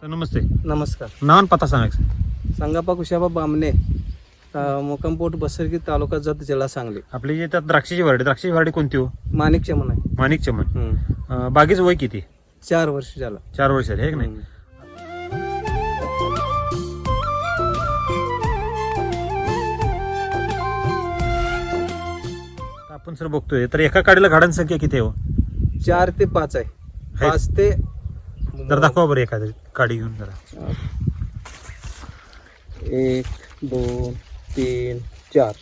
Sir नमस्ते. नमस्कार. नाव पत्ता सांगा सर. संगापा कुशाबा बामणे अं, मुक्कामपोट बसरगी तालुका जत जिल्हा सांगली. आपली जी त्यात द्राक्षाची व्हरायटी द्राक्षाची व्हरायटी कोणती हो? माणिक चमन आहे. माणिक चमन. हम्म. अं, बागेचं वय किती? चार वर्ष झाला. चार वर्ष आहे नाही? हम्म. आपण सर बघतोय तर एका काडीला गाड्यांची संख्या किती आहे हो? चार ते पाच आहे. पाच ते तर दाखवा बरं एखादी काडी घेऊन जरा. एक दोन तीन चार.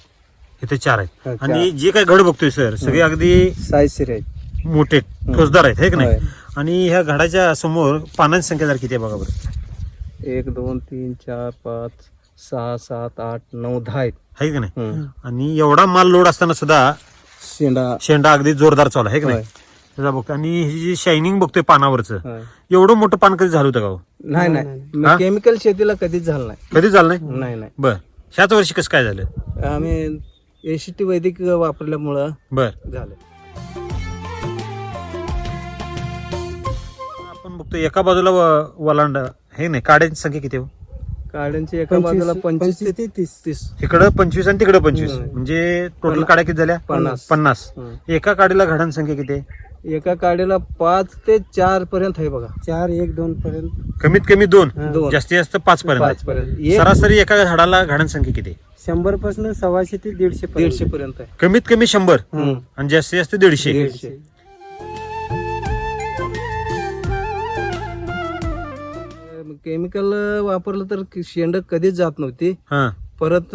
इथे चार आहेत. चार. आणि जे काय घड बघतोय सर सगळे अगदी साईज आहेत. मोठे ठोसदार आहेत हे की नाही? होय. आणि ह्या घडाच्या समोर पानांची संख्या जर किती आहे बघा बरं. एक दोन तीन चार पाच सहा सात आठ नऊ दहा आहेत. आहे की नाही? हम्म. आणि एवढा माल लोड असताना सुद्धा शेंडा. शेंडा अगदी जोरदार चालू आहे की नाही? होय. त्याचा बघतो. आणि ही जी शायनिंग बघतोय पानावरचं होय. एवढं मोठं पान कधी झालं होतं का हो? नाही हा? नाही केमिकल शेतीला कधीच झालं नाही. कधी झालं नाही? नाही नाही. बर. ह्याच वर्षी कसं काय झालं? आम्ही एसीटी वैदिक वापरल्यामुळं बर. झालं. आपण बघतो एका बाजूला व- वलांड हे नाही काड्यांची संख्या किती आहे हो? काड्यांची एका बाजूला पंचवीस ते तीस. तीस. इकडं पंचवीस आणि तिकडं पंचवीस. हम्म. म्हणजे टोटल पन्ना- काड्या किती झाल्या? पन्नास. पन्नास. हम्म. एका काडीला घडांची संख्या किती आहे? एका काडीला पाच ते चार पर्यंत आहे बघा. चार एक दोन पर्यंत. कमीत कमी दोन दोन. जास्तीत जास्त पाच पर्यंत. पाच. पर्यंत. एक सरासरी एका झाडाला घडांची संख्या किती? आहे? शंभरपासून सव्वाशे ते दीडशे दीडशे पर्यंत आहे. कमीत कमी शंभर हम्म. आणि जास्तीत जास्त दीडशे. दीडशे. केमिकल वापरलं तर शेंड कधीच जात नव्हती. हा. परत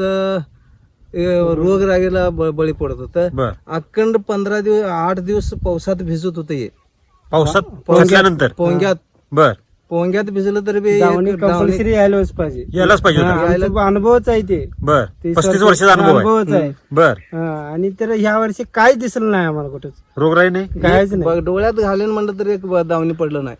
रोग रागेला बळी पडत होतं बर. अखंड पंधरा दिवस आठ दिवस पावसात भिजत होतं हे पावसात पोंग्यात- पोहोचल्यानंतर पोंग्यात बर. पोंग्यात भिजलं तरी बी दावणी कंपल्सरी यायलाच पाहिजे यायलाच पाहिजे हा, होतं. आमचा अनुभवच आहे ते बर. ते पस्तीस वर्षाचा अनुभव आहे अनुभवच आहे बर हा, आणि तर ह्या वर्षी काहीच दिसलं नाही आम्हाला कुठंच रोगराई नाही काहीच नाही बघ, डोळ्यात घालेन म्हणलं तर एक ब- दावणी पडलं नाही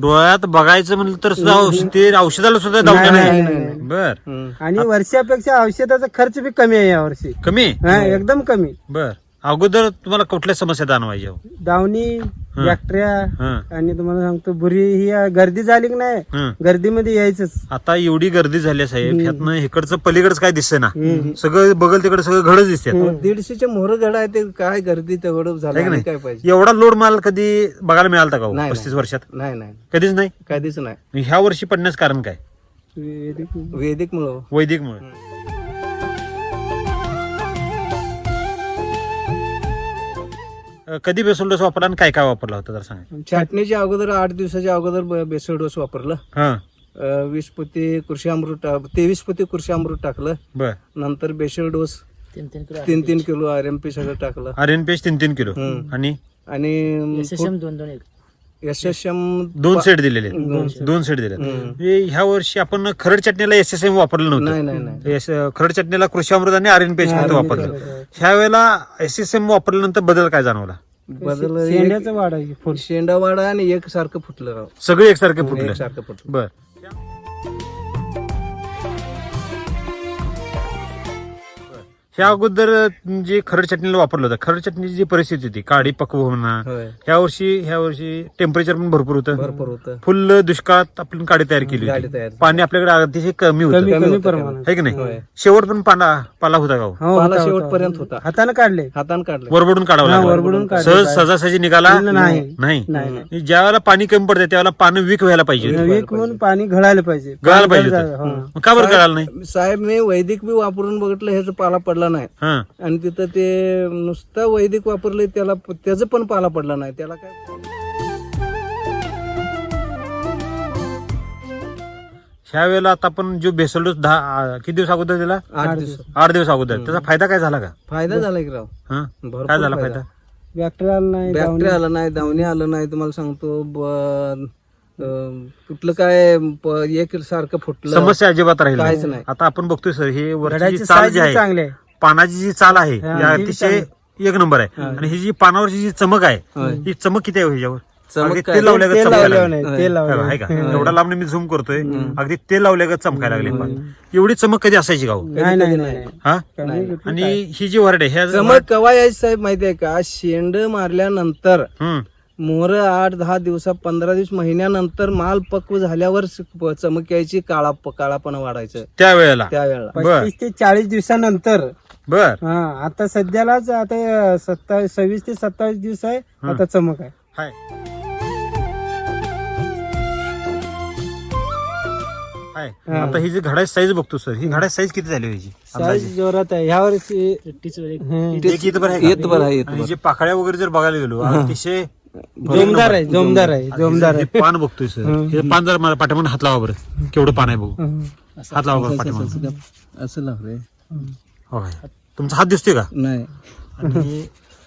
डोळ्यात बघायचं म्हणलं तर सुद्धा औषध ते औषधाला सुद्धा नाही, दवाखाना नाही, नाही नाही, बर. आणि वर्षापेक्षा औषधाचा खर्च बी कमी आहे या वर्षी. कमी? हा, एकदम कमी. बर. अगोदर तुम्हाला कुठल्या समस्या जाणवायच्या? हो? दावणी बॅक्टेरिया हं, आणि तुम्हाला सांगतो बुरी ही गर्दी झाली की नाही हं. गर्दीमध्ये यायचंच. आता एवढी गर्दी झाली आहे साहेब ह्यातनं इकडचं पलीकडचं काय दिसतंय ना. सगळं बघल तिकडे सगळं घडच दिसते अहो, दीडशेचे मोहर घड आहे ते काय गर्दी तेवढं झालं की आणि? काय पाहिजे? एवढा लोड माल कधी बघायला मिळाला का हो? नाही, पस्तीस. वर्षात? नाही नाही. कधीच नाही? कधीच नाही. ह्या वर्षी पडण्यास कारण काय? वैदिक मुळे वैदिक कधी बेसोल डोस वापरला आणि काय काय वापरला होता जर सांगा. छाटणीच्या अगोदर आठ दिवसाच्या अगोदर ब- बेसल डोस वापरलं. हा. अं, वीस पोती कृषी अमृत टा- तेवीस पोती कृषी अमृत टाकलं. बर. नंतर बेसल डोस तीन तीन किलो आर एम पी. सगळं टाकलं. आर एन पी तीन तीन किलो. हम्म. आणि? आणि एस एस एम दोन सेट दिलेले दोन set. दोन सेट दिले हम्म. ह्या वर्षी आपण खरड चटणीला एस एस एम वापरलं नाही नव्हतं. नाही नाही एस- खरड चटणीला कृषी अमृत आणि आर एन पी RNPH वापरलं. ह्या वेळेला एस एस एम वापरल्यानंतर बदल काय जाणवला? बदल एक- शेंड्याचं वाढ आहे फुल. शेंडावाडा आणि एक सारखं फुटलं. राव सगळे एकसारखे फुटले. एक सारखं फुटलं. बर. ह्या अगोदर जे खरड चटणीला वापरलं होतं खरड चटणीची जी परिस्थिती होती काडी पक्व होणं होय. ह्या वर्षी ह्या वर्षी टेम्परेचर पण भरपूर होतं. भरपूर होतं. फुल दुष्काळात आपण काडी तयार केली गाडी होती तयार पाणी आपल्याकडे अतिशय कमी होतं. कमी कमी कमी होतं, प्रमाणात. है की नाही? होय. शेवट पण पाना पाला होता का हो? हो, पाला होता, शेवटपर्यंत होता. होता. हाताने काढले. हातानं काढलं. वरबडून काढावं हा, लागलं. वरबडून काढले सहज. सहजासहजी निघाला? नाही. नाही. नाही. नाही ज्या वेळेला पाणी कमी पडते त्यावेळेला पाणी वीक व्हायला पाहिजे. वीक होऊन पाणी घळायला पाहिजे. गळायला पाहिजे होतं. मग का बरं कळालं नाही? साहेब मी वैदिक बी वापरून बघितलं ह्याचा पाला पडला नाही. हा. आणि तिथं ते नुसतं वैदिक वापरले त्याला त्याचं पण पाला पडला नाही. त्याला काय? ह्या वेळेला आता आपण जो भेसल डोस दहा आ, किती दिवस अगोदर दिला? आठ दिवस. आठ दिवस अगोदर. त्याचा फायदा काय झाला का? फायदा झाला की राव. हा? भरपूर काय झाला फायदा. बॅक्टेरिया नाही बॅक्टेरिया आला नाही दावणी आलं नाही तुम्हाला सांगतो ब- अं, कुठलं काय प- एक सारखं फुटलं. समस्या अजिबात राहील काहीच नाही. आता आपण बघतोय सर हे वरची जी चांगली आहे. पानाची जी चाल आहे हा, अतिशय एक नंबर आहे. आणि ही जी पानावरची जी चमक आहे. ही चमक किती आहे हो ह्याच्यावर? चमक अगदी? तेल लावल्यागत चमकायला लागली. आहे का? एवढा लांब मी झूम करतोय. अगदी तेल लावल्यागत चमकायला लागले. एवढी चमक कधी असायची का हो? नाही नाही नाही. हा? आणि ही जी वरड आहे ह्या चमक कवा यायची साहेब माहितीये का? शेंड मारल्यानंतर मोहर आठ दहा दिवसा पंधरा दिवस महिन्यानंतर माल पक्व झाल्यावर चमक यायची काळा काळापणा वाढायचं. त्यावेळेला. त्यावेळेला. चाळीस दिवसानंतर बर. हा आता सध्यालाच आता सत्तावीस सव्वीस ते सत्तावीस दिवस आहे आता चमक आहे. हाय. हाय. हा. आता ही जी घडाची साईज बघतो सर ही घडाची साईज किती झाली ह्याची साईज जोरात आहे. ह्या वर्षी हं. एक इथं आहे का? येतभर आहे आणि येतभर जे पाकळ्या वगैरे जर बघायला गेलो अतिशय जोमदार आहे जोमदार. आहे जोमदार हे आहे पान बघतोय सर हे. पान जर मला पाठीमागून हात लावा बरं. केवढं पान आहे बघू. हं. हात लावा बरं पाठीमागून. असं लागले होय. तुमचा हात दिसतोय का? नाही. आणि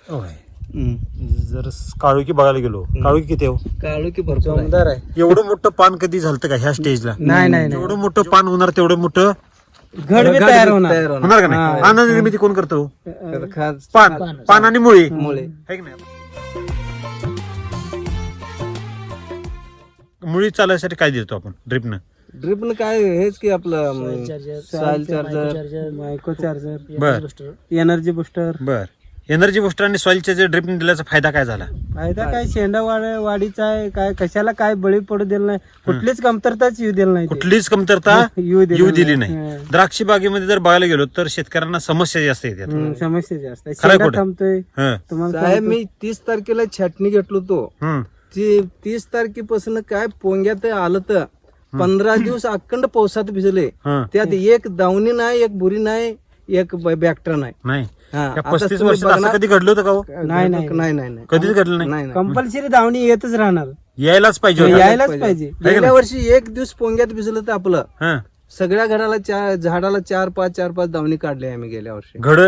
होय. हम्म. जर काळुकी बघायला गेलो काळुकी किती हो? काळू की भरपूर आहे. जोमदार आहे. एवढं मोठं पान कधी झालं का ह्या स्टेजला नाही नाही नाही. एवढं मोठं पान होणार तेवढं मोठं घड तयार होणार तयार होणार. होणार. का नाही? आनंद निर्मिती कोण करतो खास पान. पान. आणि मुळी. मुळे. है की नाही? मुळी चालायसाठी काय देतो आपण? ड्रिपनं ड्रिपन काय हेच की आपलं सॉइल चार्जर मायको चार्जर बर. एनर्जी बुस्टर बर. एनर्जी बुस्टर आणि सॉइलच्या जे ड्रिपने दिल्याचा फायदा काय झाला? फायदा काय? शेंडा वाढ वाढीचा आहे काय कशाला काय बळी पडू दिलं नाही. कुठलीच कमतरताच येऊ दिलं नाही. कुठलीच कमतरता येऊ दिलं येऊ दिली नाही. द्राक्षी बागेमध्ये जर बघायला गेलो तर शेतकऱ्यांना समस्या जास्त येतात. हं, समस्या जास्त शेंडा? थांबतोय. हं. तुम्हाला साहेब. मी तीस तारखेला छाटणी घेतलो तो. ती तीस तारखेपासून काय पोंग्यात आलं तर पंधरा दिवस अखंड पावसात भिजले हं. त्यात एक दावणी नाही एक बुरी नाही एक बॅक्टर नाही. हा, पस्तीस तुम्ही वर्षात असं बघणार- कधी घडलं होतं का हो? नाही, नाही. नाही नाही नाही. कधीच घडलं नाही. कंपल्सरी धावणी येतच राहणार. यायलाच पाहिजे. यायलाच पाहिजे. गेल्या वर्षी एक दिवस पोंग्यात भिजलं तर आपलं. हं. सगळ्या घराला चार झाडाला चार पाच चार पाच दावणी काढली आम्ही गेल्या वर्षी. घड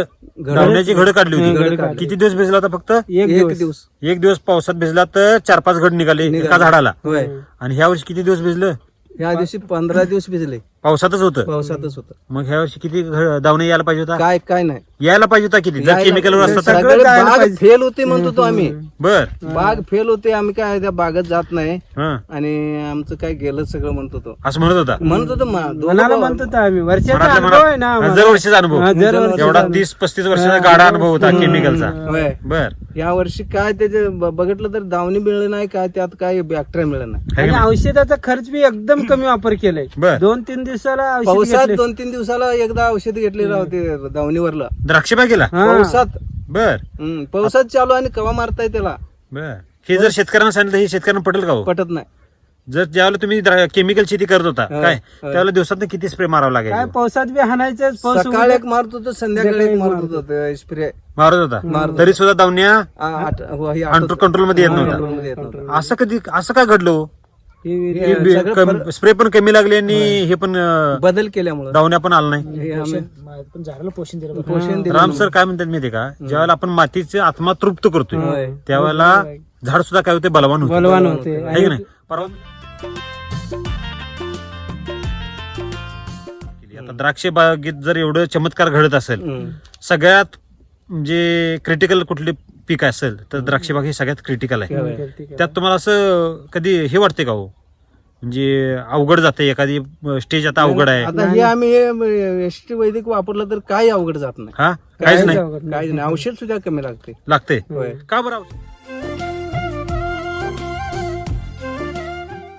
धावण्याची घड काढली होती. किती दिवस भिजला होता फक्त? एक दिवस. एक दिवस पावसात भिजला तर चार पाच घड निघाले एका झाडाला. होय. आणि ह्या वर्षी किती दिवस भिजलं? या दिवशी पंधरा दिवस भिजले. पावसातच होतं? पावसातच होत. मग ह्या वर्षी किती घड- दावणे यायला पाहिजे होता? काय काय नाही. यायला पाहिजे होता किती? जर केमिकलवर असतं तर सगळं जायला बाग पाहिजे. फेल होते म्हणतो तो आम्ही. बर. बाग फेल होते आम्ही काय त्या बागेत जात नाही. हं. आणि आमचं काय गेलं सगळं म्हणतो तो. असं म्हणत होता? म्हणत होतो मा- दोघं मनाला भाऊ- म्हणतो तर आम्ही. वर्षाचा मनातल्या अनुभव आहे ना मनात आम्हाला. दर वर्षीचा अनुभव दरवर्षीचा एवढा अनुभव. तीस पस्तीस वर्षाचा गाडा अनुभव होता केमिकलचा होय. बर. या वर्षी काय त्याचे ब- बघितलं तर दावणी मिळलं नाही काय त्यात काय बॅक्टेरिया मिळलं नाही. आणि? औषधाचा खर्च बी एकदम कमी वापर केलाय. बर. दोन तीन दिवसाला औषध पावसात घेतले. दोन तीन दिवसाला एकदा औषध घेतले राहते दावणीवरला. द्राक्ष बागेला हा. पावसात. बर. हम्म, पावसात चालू आणि कवा मारताय त्याला? बर. हे जर शेतकऱ्यांना सांगितलं हे शेतकऱ्यांना पटेल का हो? पटत नाही. जर ज्यावेळेला तुम्ही केमिकल शेती करत होता काय. त्यावेळेला दिवसात किती स्प्रे मारावा काय लागायचा पावसात बी हाणायचं पाऊस सकाळी एक मारत होतो संध्याकाळी एक मारत होतो स्प्रे मारत होता? तरी सुद्धा दावण्या अंडर कंट्रोलमध्ये येत नव्हता. असं कधी असं काय घडलं हो? हे सगळं स्प्रे पण कमी लागले आणि हे पण अं, बदल केल्यामुळे. दावण्या पण आलं नाही. हे आम्ही पोषण दिलं राम सर काय म्हणतात माहितीये का? ज्यावेळेला आपण मातीचे आत्मा तृप्त करतोय. त्यावेळेला झाड सुद्धा काय होते? बलवान होते. बलवान होते. है की नाही? परवा आता द्राक्ष बागेत जर एवढं चमत्कार घडत असेल हम्म. सगळ्यात म्हणजे क्रिटिकल कुठले पीक असेल तर द्राक्ष बाग ही सगळ्यात क्रिटिकल आहे. त्यात तुम्हाला असं कधी हे वाटते का हो? म्हणजे अवघड जाते एखादी स्टेज आता अवघड आहे. आता हे आम्ही एस टी वैदिक वापरलं तर काही अवघड जात नाही. हा? काहीच नाही. काहीच नाही. औषध सुद्धा कमी लागते लागते. का बरं?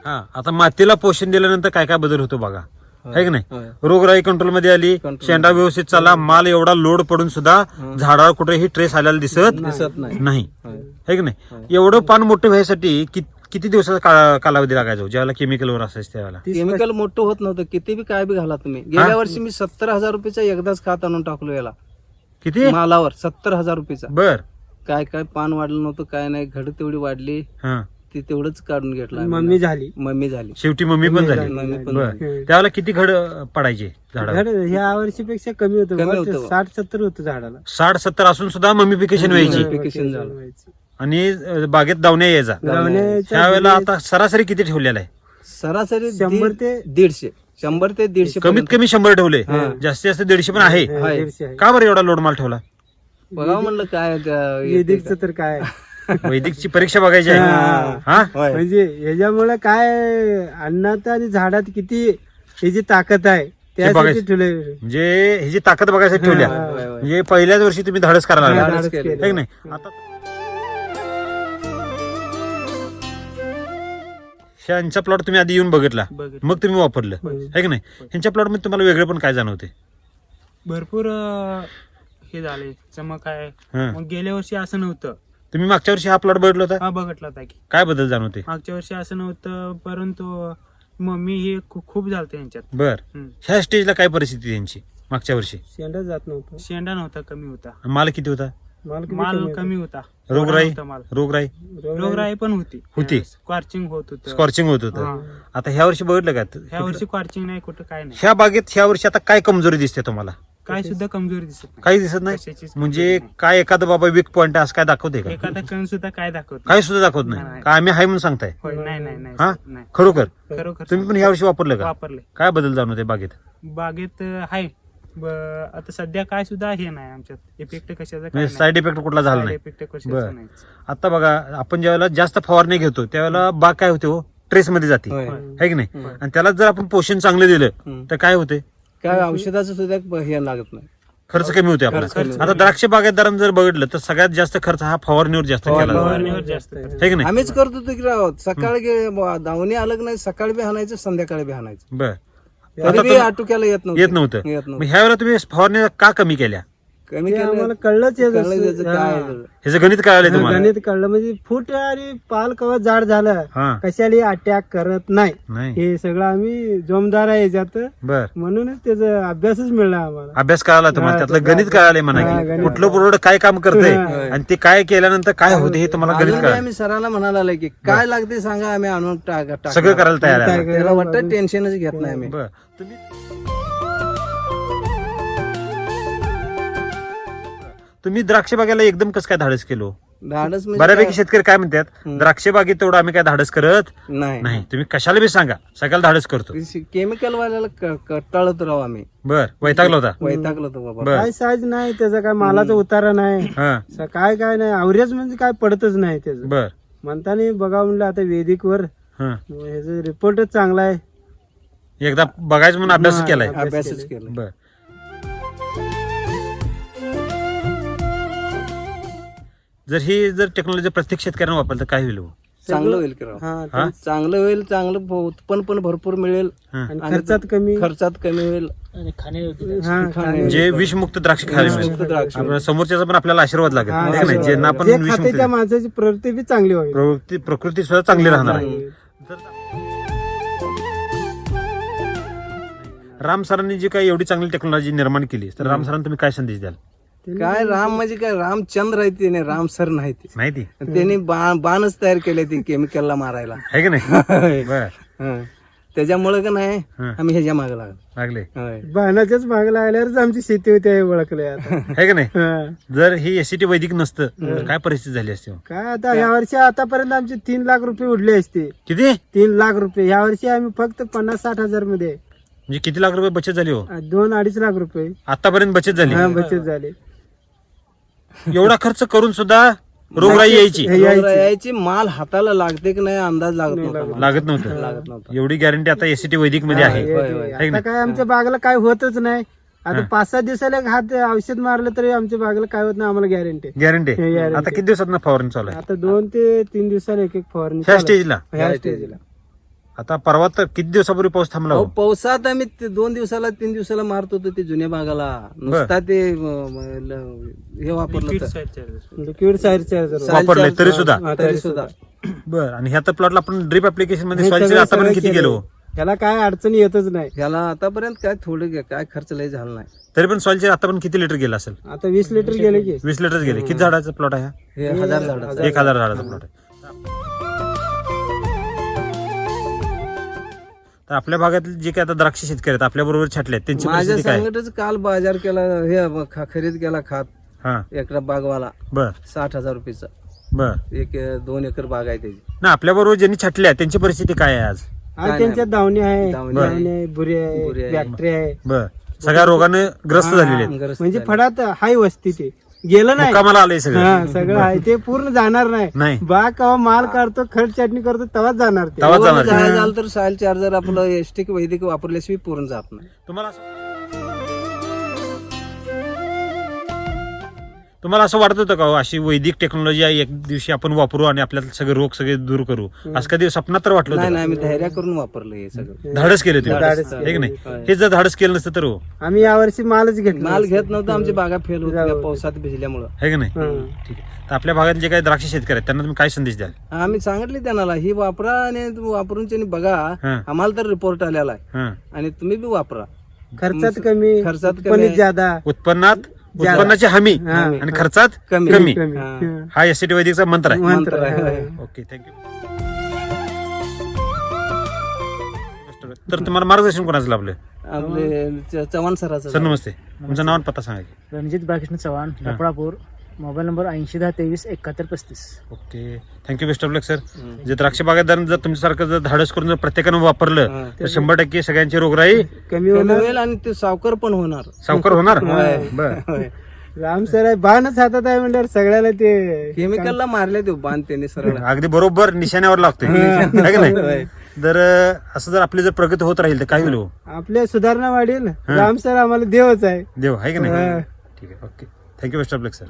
हा आता मातीला पोषण दिल्यानंतर काय काय बदल होतो बघा. आहे की नाही. रोगराई कंट्रोलमध्ये आली शेंडा व्यवस्थित चालला माल एवढा लोड पडून सुद्धा झाडावर कुठेही ट्रेस आलेला दिसत दिसत नाही. नाही. होय. है की नाही? एवढं पान मोठं व्हायसाठी किती दिवसाचा कालावधी लागायचा हो? ज्यावेळेला केमिकलवर असायचं त्यावेळेला? केमिकल मोठं होत नव्हतं. किती बी काय बी घाला तुम्ही. गेल्या वर्षी मी सत्तर हजार रुपयाचा एकदाच खात आणून टाकलो याला. किती? मालावर सत्तर हजार रुपयाचा. बर. काय काय पान वाढलं नव्हतं काय नाही घड तेवढी वाढली. हा. ती तेवढंच काढून घेतलं. मम्मी झाली. मम्मी झाली. शेवटी मम्मी पण झाली. मम्मी पण बर. झाली. त्यावेळेला किती घड पडायचे झाड ह्या वर्षीपेक्षा कमी होतं. कमी होतं. साठ सत्तर होतं झाडाला. साठ सत्तर असून सुद्धा मम्मीफिकेशन व्हायची. Mummification झालं. व्हायची. आणि अं, बागेत दावण्या यायचा. लावण्याच्या त्यावेळेला आता सरासरी किती ठेवलेला आहे? सरासरी शंभर ते दीडशे. शंभर ते दीडशे कमीत. कमी शंभर ठेवले. जास्तीत जास्त दीडशे पण आहे. आहे. दीडशे आहे. का बरं एवढा लोड माल ठेवला? बघावं म्हणलं काय त्या- वेदिकचं तर काय वैदिकची परीक्षा बघायची आहे. हा. म्हणजे ह्याच्यामुळे काय अन्नात आणि झाडात किती ह्याची ताकद आहे त्यासाठी. ठेवले म्हणजे ही जी ताकद बघायसाठी ठेवल्या. हा. म्हणजे पहिल्याच वर्षी तुम्ही धाडस करायला लागला धाडस केलं. केलं. है की नाही? आता ह्यांचा प्लॉट तुम्ही आधी येऊन बघितला. मग तुम्ही वापरलं. आहे की नाही? ह्यांच्या प्लॉटमध्ये तुम्हाला वेगळे पण काय जाणवते भरपूर हे झाले चमक आहे. मग गेल्या वर्षी असं नव्हतं. तुम्ही मागच्या वर्षी हा प्लॉट बघितला होता? हा बघितला होता की. काय बदल जाणवते? मागच्या वर्षी असं नव्हतं परंतु मम्मी हे खू- खूप झालते यांच्यात. बर. हम्म. ह्या स्टेजला काय परिस्थिती त्यांची मागच्या वर्षी? शेंडा जात नव्हतं. शेंडा नव्हता कमी होता. माल किती होता? माल किती माल कमी होता? रोगराई? माल. रोगराई? होता. रोगराई पण होती. होती. स्कॉर्चिंग होत होत. स्कॉर्चिंग होत होतं. आता ह्या वर्षी बघितलं का? ह्या वर्षी स्कॉर्चिंग नाही कुठं काय नाही. ह्या बागेत ह्या वर्षी आता काय कमजोरी दिसते तुम्हाला? काय सुद्धा कमजोरी दिसत नाही. काही दिसत नाही? कशाचीच म्हणजे कमजोरी. काय एखादं बाबा वीक पॉईंट असं काय दाखवते का? एखादा कण सुद्धा काय दाखवत. काही सुद्धा दाखवत नाही. नाही. का आम्ही हाय म्हणून सांगताय? होय नाही नाही नाही हा? नाही. खरोखर? खरोखर तुम्ही पण ह्या वर्षी वापरलं का? वापरले. काय बदल जाणवते बागेत? बागेत आहे. ब- आता सध्या काय सुद्धा हे नाही आमच्यात. इफेक्ट कशाचा काय म्हणजे साईड इफेक्ट कुठला झाला नाही? इफेक्ट बरं. कशाचा नाही आता बघा आपण ज्यावेळेला जास्त फवारणी घेतो त्यावेळेला बाग काय होते हो? ट्रेस मध्ये जाते. होय. है की नाही? होय. आणि त्याला जर आपण पोषण चांगलं दिलं हम्म. तर काय होते? काय औषधाचं सुद्धा हे लागत नाही. खर्च कमी होते आपला. खर्च कमी. आता द्राक्ष बागायतदारांनी जर बघितलं तर सगळ्यात जास्त खर्च हा फवारणीवर जास्त केला जातो. फवारणीवर जास्त है की नाही? आम्हीच करत होतो की राव सकाळी गे- अलग नाही सकाळी बी हाणायचं संध्याकाळी बी हाणायचं. बर. तरी आता बी तुम- आटोक्याला येत नव्हतं. येत नव्हतं. येत मग नव्हतं. ह्या वेळेला तुम्ही फवारणी का कमी केल्या? कमी ते केलं आम्हाला कळलंच हे कळलं जसं- त्याचं काय हा. ह्याचं गणित तुम्हाला? गणित कळलं म्हणजे फूट आणि पाल कवा जाड झालं हा. कशाला अटॅक करत नाही. नाही. हे सगळं आम्ही जोमदार आहे याच्यात. बर. म्हणूनच त्याचा अभ्यासच मिळला आम्हाला. अभ्यास कळाला तुम्हाला? हा, त्यातलं ते गणित कळालंय म्हणा हा, की गणित. कुठलं प्रोडक्ट काय काम करतंय? हा. आणि ते काय केल्यानंतर काय होते हे तुम्हाला अजून गणित बी कळालं. आम्ही सरांना म्हणायला आलोय की काय लागते सांगा आम्ही आणून टाक टाकणार. सगळं करायला तयार आहे. काय- त्याला वाटतं टेन्शनच घेत नाही आम्ही. बर. तुम्ही तुम्ही द्राक्ष बागेला एकदम कसं काय धाडस केलो? धाडस म्हणजे बऱ्यापैकी काय? शेतकरी काय म्हणतात हम्म. द्राक्ष बागेत तेवढं आम्ही काय धाडस करत नाही. नाही. तुम्ही कशाला बी सांगा सगळ्याला धाडस करतो. केमिकल वाल्याला क- कटाळत राहू आम्ही. बर वैतागला होता. वैतागलो होतो बाबा. बर. काय साईज नाही त्याचा काय मालाचा उतारा नाही. हा. काय काय नाही. अवरेज म्हणजे काय पडतच नाही त्याचं. बर. म्हणताना बघा म्हणलं आता वेदिक वर हा ह्याचा रिपोर्टच चांगला आहे. एकदा बघायचं म्हणून अभ्यास केलाय. अभ्यास अभ्यासच केले. केला बर. जर ही जर टेक्नॉलॉजी प्रत्येक शेतकऱ्यांना वापरलं तर काय होईल हो? चांगलं होईल की राव हा हा? चांगलं होईल चांगलं भ- उत्पन्न पण भरपूर मिळेल हा. आणि आणि खर्चात कमी खर्चात कमी होईल हा, खाणे- खाणे- म्हणजे विषमुक्त द्राक्ष खायला मिळेल विषमुक्त द्राक्ष. आपल्याला समोरच्याचा पण आपल्याला आशीर्वाद लागेल हा, की नाही आशीर्वाद. ज्यांना आपण जे खाते विषमुक्त त्या माणसाची प्रवृत्ती बी चांगली होईल प्रवृत्ती प्रकृती सुद्धा चांगली राहणार आहे. राम सरांनी जी काही एवढी चांगली टेक्नॉलॉजी निर्माण केली तर राम सरांना तुम्ही काय संदेश द्याल काय राम म्हणजे काय? रामचंद्र आहे ते नाही राम सर नाही ते. माहिती? त्यांनी बा- बाणच तयार केले ते केमिकलला मारायला. आहे की नाही? बर. हं. त्याच्यामुळे का नाही हं. आम्ही ह्याच्या मागे लागलो. लागले होय. बाणाच्याच माग लागल्यावरच आमची शेती होती हे ओळखले आता. आहे की नाही? हा. जर ही एसीटी वैदिक नसतं तर काय परिस्थिती झाली असती हो? काय आता या वर्षी आतापर्यंत आमचे तीन लाख रुपये उडले असते. किती? तीन लाख रुपये. या वर्षी आम्ही फक्त पन्नास साठ हजारमध्ये. म्हणजे किती लाख रुपये बचत झाली हो? दोन अडीच लाख रुपये. आतापर्यंत बचत झाली. हा, बचत झाली. एवढा खर्च करून सुद्धा रोगराई यायची यायची. माल हाताला लागते की नाही अंदाज लागत नव्हता. लागत नव्हतं एवढी गॅरंटी आता एसीटी वैदिकमध्ये आहे होय, हे- आता? काय आमच्या बागेला काय होतच नाही आता हा. पाच सहा दिवसाला एक हात औषध मारलं तरी आमच्या बागेला काय होत नाही आम्हाला गॅरंटी गॅरंटी हे guarantee. आता किती दिवसात फवारणी चालू आहे आता दोन ते तीन दिवसाला एक एक फवारणी ह्या चालू आहे. स्टेजला ह्या स्टेजला आता परवा तर किती दिवसापूर्वी पाऊस थांबला अहो, हो? पावसात आम्ही ते दोन दिवसाला तीन दिवसाला मारत होतो ते जुन्या भागाला. नुसता ते अं, ल- हे वापरलं वापरलंय तरी सुद्धा. हा, तरी सुद्धा. बर आणि ह्या तर प्लॉटला आपण ड्रिप ऍप्लिकेशनमध्ये आतापर्यंत किती. गेलो? ह्याला काय अडचणी येतच नाही. ह्याला आतापर्यंत काय थोडं काय खर्च लय झाला नाही. तरी पण सॉइलचे आतापर्यंत किती लिटर गेला असेल? आता वीस लिटर गेले की. वीस लिटर गेले. किती झाडाचा प्लॉट आहे हा? हे हजार झाड एक हजार झाडाचा प्लॉट आहे. तर आपल्या भागातील जे काही आता द्राक्ष शेतकरी आहेत आपल्या बरोबर छाटले आहेत त्यांची माझ्या परिस्थिती काय संकटच काल बाजार केला हे ब- खा- खरेदी केला खात हा. एकरा बागवाला. बर. साठ हजार रुपयेचा. बर. एक अं, दोन एकर बाग आहे त्याची. ना आपल्या बरोबर ज्यांनी छाटले आहेत त्यांची परिस्थिती काय आहे आज? आज नाही. त्यांच्यात दावणी आहे दावणी दावणी आहे बुरी बुरी आहे. आहे. बॅक्टेरिया आहे. बर. सगळ्या रोगाने ग्रस्त झालेले आहेत. म्हणजे. फडात हाय वस्ती ते. गेलं नाही. मुक्कामाला आलंय सगळं. हा सगळं आहे. ते पूर्ण जाणार नाही. नाही. बाग कवा माल काढतो खड चटणी करतो तेव्हाच जाणार ते. तेव्हाच पूर्ण जाणार ते. झालं तर सायल चार्जर आपलं एसटिक वैदिक वापरल्याशिवाय पूर्ण जात नाही. तुम्हाला असं- तुम्हाला असं वाटत होतं का हो, अशी वैदिक टेक्नॉलॉजी आहे एक दिवशी आपण वापरू आणि आपल्याला सगळे रोग सगळे दूर करू? असं कधी स्वप्नात तर वाटलं नाही होतं नाही आम्ही धैर्य करून वापरलं हे सगळं. का? धाडस केले तुम्ही. धाडस हे की नाही? होय. हे जर धाडस केलं नसतं तर हो. आम्ही यावर्षी मालच घेतला माल घेत नव्हतं आमची बागा फेल होत होत्या पावसात भिजल्यामुळं. है की नाही. ठीक आहे. तर आपल्या भागात जे काही द्राक्ष शेतकरी आहेत त्यांना तुम्ही काय संदेश द्याल? आम्ही सांगितले त्यांना ही वापरा आणि वापरून त्यांनी बघा. हं. आम्हाला तर रिपोर्ट आलेला आहे. हं. आणि तुम्ही बी वापरा. खर्चात कमी खर्चात कमी. आहे. ज्यादा. उत्पन्नात उत्पन्नाची हमी हा. आणि खर्चात कमी. कमी. कमी. हा. एस टी वैदिकचा मंत्र आहे. मंत्र आहे. ओके थँक्यू तर तुम्हाला मार्गदर्शन कोणाचं लाभलं? आपले च- चव्हाण सराचं सर नमस्ते. तुमचं नाव आणि पत्ता सांगा की. रणजित बाळकृष्ण चव्हाण लपडापूर मोबाईल नंबर ऐंशी दहा तेवीस एकाहत्तर पस्तीस. Okay. Thank you best of luck sir जे द्राक्ष बागायतदारांनी जर तुमच्यासारखं जर धाडस करून जर प्रत्येकानं वापरलं. तर शंभर टक्के सगळ्यांची रोगराई कमी होईल आणि ते सावकर पण होणार. सावकार होणार. बर. राम सर आहे बाणच हातात आहे म्हणल्यावर सगळ्याला ते केमिकलला मारले ते बांध त्यांनी सरळ अगदी बरोबर निशाण्यावर लागतोय. है. की नाही? जर अं, असं जर आपली जर प्रगती होत राहील तर काय होईल हो? आपल्या सुधारणा वाढेल. राम सर आम्हाला देवच आहे. देव आहे की नाही. ठीक आहे okay. Thank you best of luck sir